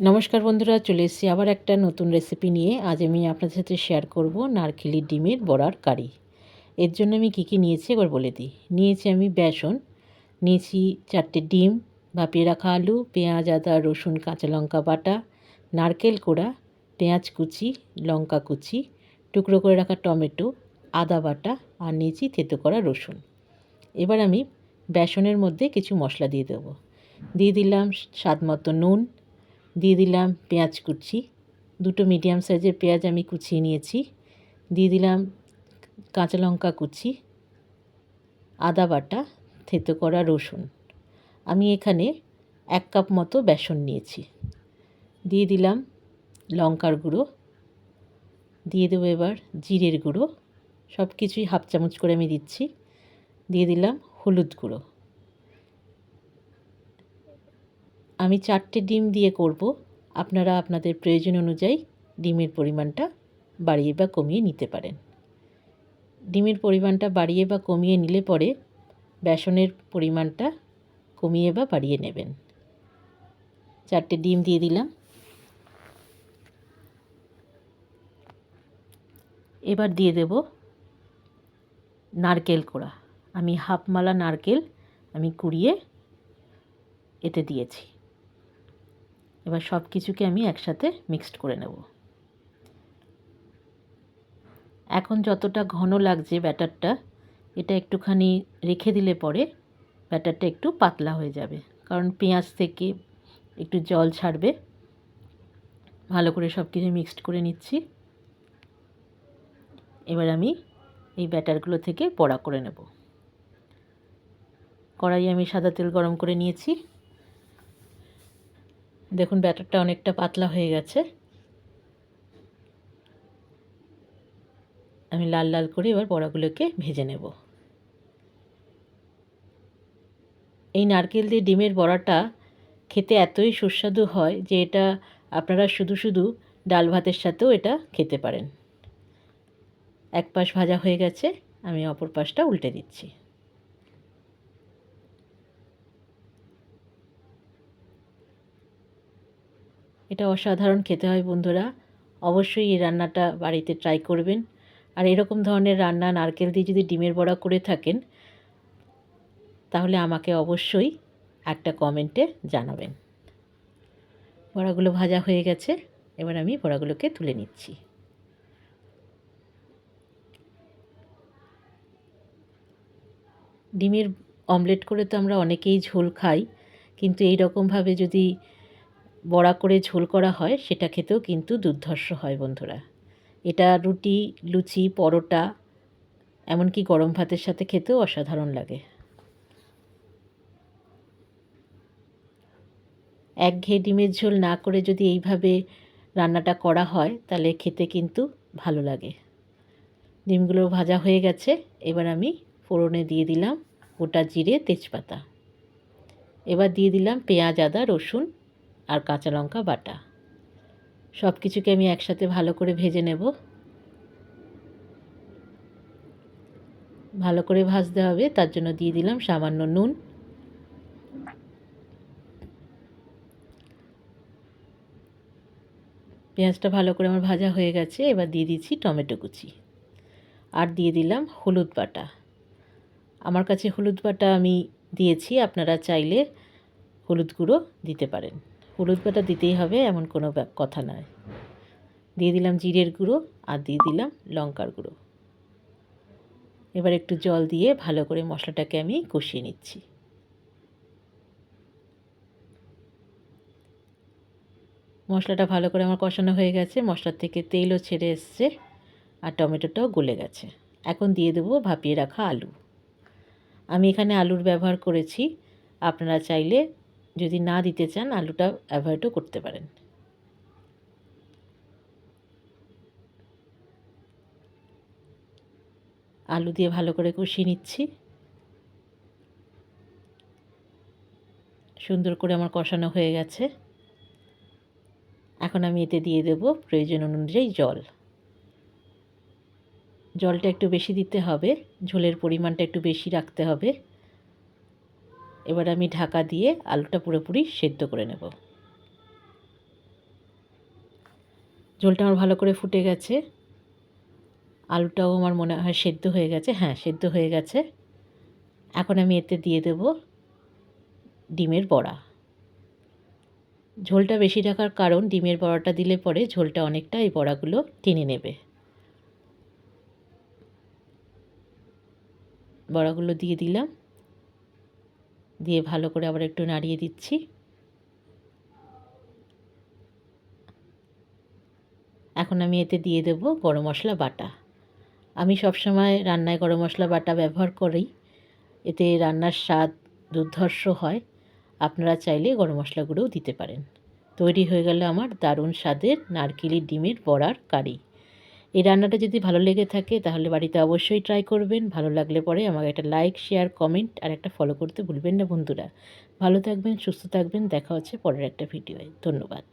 নমস্কার বন্ধুরা, চলে এসেছি আবার একটা নতুন রেসিপি নিয়ে। আজ আমি আপনাদের সাথে শেয়ার করব নারকেলি ডিমের বড়ার কারি। এর জন্য আমি কী কী নিয়েছি এবার বলে দিই। নিয়েছি আমি বেসন, নিয়েছি চারটে ডিম, ভাপিয়ে রাখা আলু, পেঁয়াজ, আদা, রসুন, কাঁচা লঙ্কা বাটা, নারকেল কোড়া, পেঁয়াজ কুচি, লঙ্কা কুচি, টুকরো করে রাখা টমেটো, আদা বাটা আর নিয়েছি থেতো করা রসুন। এবার আমি বেসনের মধ্যে কিছু মশলা দিয়ে দেবো। দিয়ে দিলাম স্বাদ মতো নুন দিয়ে দিলাম পেঁয়াজ কুচি। দুটো মিডিয়াম সাইজের পেঁয়াজ আমি কুচিয়ে নিয়েছি। দিয়ে দিলাম কাঁচা লঙ্কা কুচি, আদা বাটা, থেতো করা রসুন। আমি এখানে এক কাপ মতো বেসন নিয়েছি। দিয়ে দিলাম লঙ্কার গুঁড়ো। দিয়ে দেবো এবার জিরের গুঁড়ো। সব কিছুই হাফ চামচ করে আমি দিচ্ছি। দিয়ে দিলাম হলুদ গুঁড়ো। আমি চারটে ডিম দিয়ে করব। আপনারা আপনাদের প্রয়োজন অনুযায়ী ডিমের পরিমাণটা বাড়িয়ে বা কমিয়ে নিতে পারেন। ডিমের পরিমাণটা বাড়িয়ে বা কমিয়ে নিলে পরে বেসনের পরিমাণটা কমিয়ে বা বাড়িয়ে নেবেন। চারটে ডিম দিয়ে দিলাম। এবার দিয়ে দেব নারকেল কোড়া। আমি হাফ মালা নারকেল আমি কুড়িয়ে এতে দিয়েছি। এবার সব কিছুকে আমি একসাথে মিক্সড করে নেব। এখন যতটা ঘন লাগছে ব্যাটারটা, এটা একটুখানি রেখে দিলে পরে ব্যাটারটা একটু পাতলা হয়ে যাবে। কারণ পেঁয়াজ থেকে একটু জল ছাড়বে। ভালো করে সব কিছু মিক্সড করে নিচ্ছি। এবার আমি এই ব্যাটারগুলো থেকে বড়া করে নেব। কড়াই আমি সাদা তেল গরম করে নিয়েছি। দেখুন, ব্যাটারটা অনেকটা পাতলা হয়ে গেছে। আমি লাল লাল করে এবার বড়াগুলোকে ভেজে নেব। এই নারকেল দিয়ে ডিমের বড়াটা খেতে এতই সুস্বাদু হয় যে এটা আপনারা শুধু শুধু ডাল ভাতের সাথেও এটা খেতে পারেন। এক পাশ ভাজা হয়ে গেছে, আমি অপর পাশটা উল্টে দিচ্ছি। এটা অসাধারণ খেতে হয় বন্ধুরা। অবশ্যই এই রান্নাটা বাড়িতে ট্রাই করবেন। আর এরকম ধরনের রান্না নারকেল দিয়ে যদি ডিমের বড়া করে থাকেন, তাহলে আমাকে অবশ্যই একটা কমেন্টে জানাবেন। বড়াগুলো ভাজা হয়ে গেছে, এবার আমি বড়াগুলোকে তুলে নিচ্ছি। ডিমের অমলেট করে তো আমরা অনেকেই ঝোল খাই, কিন্তু এই রকমভাবে যদি বড়া করে ঝোল করা হয়, সেটা খেতেও কিন্তু দুর্ধর্ষ হয় বন্ধুরা। এটা রুটি, লুচি, পরোটা, এমনকি গরম ভাতের সাথে খেতেও অসাধারণ লাগে। একঘেয়ে ডিমের ঝোল না করে যদি এইভাবে রান্নাটা করা হয়, তাহলে খেতে কিন্তু ভালো লাগে। ডিমগুলো ভাজা হয়ে গেছে, এবার আমি ফোড়নে দিয়ে দিলাম গোটা জিরে তেজপাতা। এবার দিয়ে দিলাম পেঁয়াজ, আদা, রসুন আর কাঁচা লঙ্কা বাটা। সব কিছুকে আমি একসাথে ভালো করে ভেজে নেব। ভালো করে ভাজতে হবে, তার জন্য দিয়ে দিলাম সামান্য নুন। পেঁয়াজটা ভালো করে আমার ভাজা হয়ে গেছে, এবার দিয়ে দিচ্ছি টমেটো কুচি। আর দিয়ে দিলাম হলুদ বাটা। আমার কাছে হলুদ বাটা আমি দিয়েছি, আপনারা চাইলে হলুদ গুঁড়ো দিতে পারেন। হলুদ বাটা দিতেই হবে, এমন কোনো কথা নয়। দিয়ে দিলাম জিরের গুঁড়ো আর দিয়ে দিলাম লঙ্কার গুঁড়ো। এবার একটু জল দিয়ে ভালো করে মশলাটাকে আমি কষিয়ে নিচ্ছি। মশলাটা ভালো করে আমার কষানো হয়ে গেছে, মশলার থেকে তেলও ছেড়ে এসছে আর টমেটোটাও গলে গেছে। এখন দিয়ে দেবো ভাপিয়ে রাখা আলু। আমি এখানে আলুর ব্যবহার করেছি, আপনারা চাইলে যদি না দিতে চান, আলুটা অ্যাভয়েডও করতে পারেন। আলু দিয়ে ভালো করে কষিয়ে নিচ্ছি। সুন্দর করে আমার কষানো হয়ে গেছে। এখন আমি এতে দিয়ে দেব প্রয়োজন অনুযায়ী জল। জলটা একটু বেশি দিতে হবে, ঝোলের পরিমাণটা একটু বেশি রাখতে হবে। এবার আমি ঢাকা দিয়ে আলুটা পুরোপুরি সেদ্ধ করে নেব। ঝোলটা আমার ভালো করে ফুটে গেছে। আলুটাও আমার মনে হয় সেদ্ধ হয়ে গেছে। হ্যাঁ সেদ্ধ হয়ে গেছে। এখন আমি এতে দিয়ে দেব ডিমের বড়া। ঝোলটা বেশি রাখার কারণ ডিমের বড়াটা দিলে পরে ঝোলটা অনেকটা এই বড়াগুলো টেনে নেবে। বড়াগুলো দিয়ে দিলাম। দিয়ে ভালো করে আবার একটু নাড়িয়ে দিচ্ছি। এখন আমি এতে দিয়ে দেব গরম মশলা বাটা। আমি সবসময় রান্নায় গরম মশলা বাটা ব্যবহার করি। এতে রান্নার স্বাদ দুর্ধর্ষ হয়। আপনারা চাইলে গরম মশলাগুলোও দিতে পারেন। তৈরি হয়ে গেল আমার দারুণ স্বাদের নারকেলের ডিমের বড়ার কারি। এই রান্নাটা যদি ভালো লেগে থাকে তাহলে বাড়িতে অবশ্যই ট্রাই করবেন। ভালো লাগলে পরে আমাকে একটা লাইক শেয়ার কমেন্ট আর একটা ফলো করতে ভুলবেন না বন্ধুরা। ভালো থাকবেন, সুস্থ থাকবেন। দেখা হচ্ছে পরের একটা ভিডিওয় ধন্যবাদ।